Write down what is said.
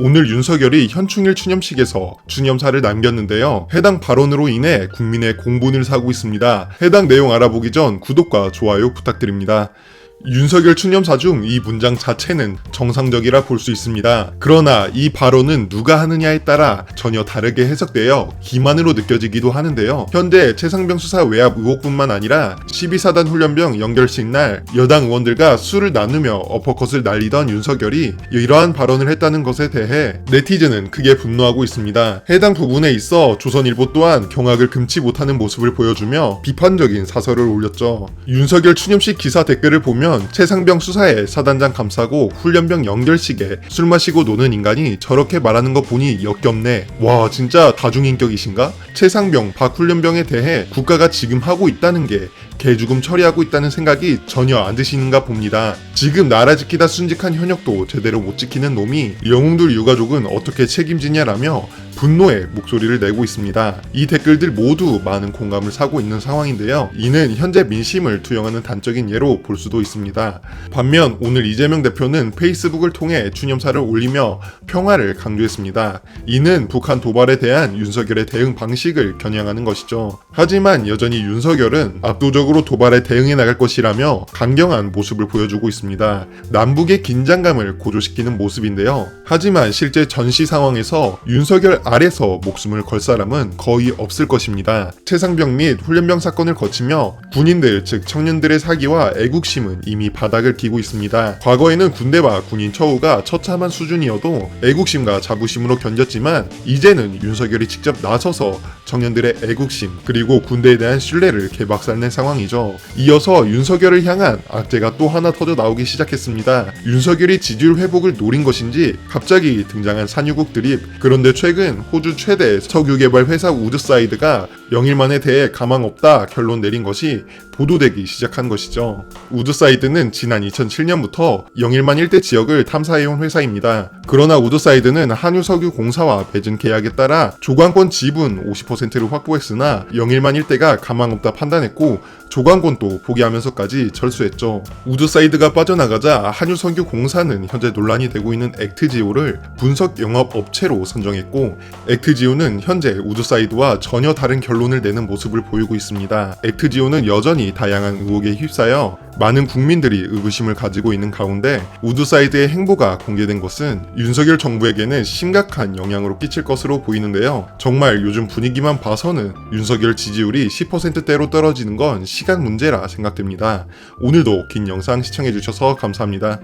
오늘 윤석열이 현충일 추념식에서 추념사를 남겼는데요. 해당 발언으로 인해 국민의 공분을 사고 있습니다. 해당 내용 알아보기 전 구독과 좋아요 부탁드립니다. 윤석열 추념사 중 이 문장 자체는 정상적이라 볼 수 있습니다. 그러나 이 발언은 누가 하느냐에 따라 전혀 다르게 해석되어 기만으로 느껴지기도 하는데요. 현재 최상병 수사 외압 의혹뿐만 아니라 12사단 훈련병 연결식 날 여당 의원들과 술을 나누며 어퍼컷을 날리던 윤석열이 이러한 발언을 했다는 것에 대해 네티즌은 크게 분노하고 있습니다. 해당 부분에 있어 조선일보 또한 경악을 금치 못하는 모습을 보여주며 비판적인 사설을 올렸죠. 윤석열 추념식 기사 댓글을 보면 최상병 수사에 사단장 감싸고 훈련병 연결식에 술 마시고 노는 인간이 저렇게 말하는 거 보니 역겹네. 와 진짜 다중인격이신가? 최상병, 박훈련병에 대해 국가가 지금 하고 있다는 게 개죽음 처리하고 있다는 생각이 전혀 안 드시는가 봅니다. 지금 나라 지키다 순직한 현역도 제대로 못 지키는 놈이 영웅들 유가족은 어떻게 책임지냐라며 분노의 목소리를 내고 있습니다. 이 댓글들 모두 많은 공감을 사고 있는 상황인데요. 이는 현재 민심을 투영하는 단적인 예로 볼 수도 있습니다. 반면 오늘 이재명 대표는 페이스북을 통해 추념사를 올리며 평화를 강조했습니다. 이는 북한 도발에 대한 윤석열의 대응 방식을 겨냥하는 것이죠. 하지만 여전히 윤석열은 압도적으로 도발에 대응해 나갈 것이라며 강경한 모습을 보여주고 있습니다. 남북의 긴장감을 고조시키는 모습인데요. 하지만 실제 전시 상황에서 윤석열 아래서 목숨을 걸 사람은 거의 없을 것입니다. 최상병 및 훈련병 사건을 거치며 군인들 즉 청년들의 사기와 애국심은 이미 바닥을 기고 있습니다. 과거에는 군대와 군인 처우가 처참한 수준이어도 애국심과 자부심으로 견뎠지만 이제는 윤석열이 직접 나서서 청년들의 애국심 그리고 군대에 대한 신뢰를 개박살낸 상황이죠. 이어서 윤석열을 향한 악재가 또 하나 터져 나오기 시작했습니다. 윤석열이 지지율 회복을 노린 것인지 갑자기 등장한 산유국 드립 그런데 최근 호주 최대 석유 개발 회사 우드사이드가 영일만에 대해 가망 없다 결론 내린 것이 보도되기 시작한 것이죠. 우드사이드는 지난 2007년부터 영일만 일대 지역을 탐사해온 회사입니다. 그러나 우드사이드는 한유석유 공사와 맺은 계약에 따라 조광권 지분 50%를 확보했으나 영일만 일대가 가망 없다 판단했고 조광권도 포기하면서까지 철수했죠. 우드사이드가 빠져나가자 한유석유 공사는 현재 논란이 되고 있는 액트지오를 분석 영업 업체로 선정했고 액트지오는 현재 우드사이드와 전혀 다른 결론을 내는 모습을 보이고 있습니다. 액트지오는 여전히 다양한 의혹에 휩싸여 많은 국민들이 의구심을 가지고 있는 가운데 우드사이드의 행보가 공개된 것은 윤석열 정부에게는 심각한 영향으로 끼칠 것으로 보이는데요. 정말 요즘 분위기만 봐서는 윤석열 지지율이 10%대로 떨어지는 건 시간 문제라 생각됩니다. 오늘도 긴 영상 시청해주셔서 감사합니다.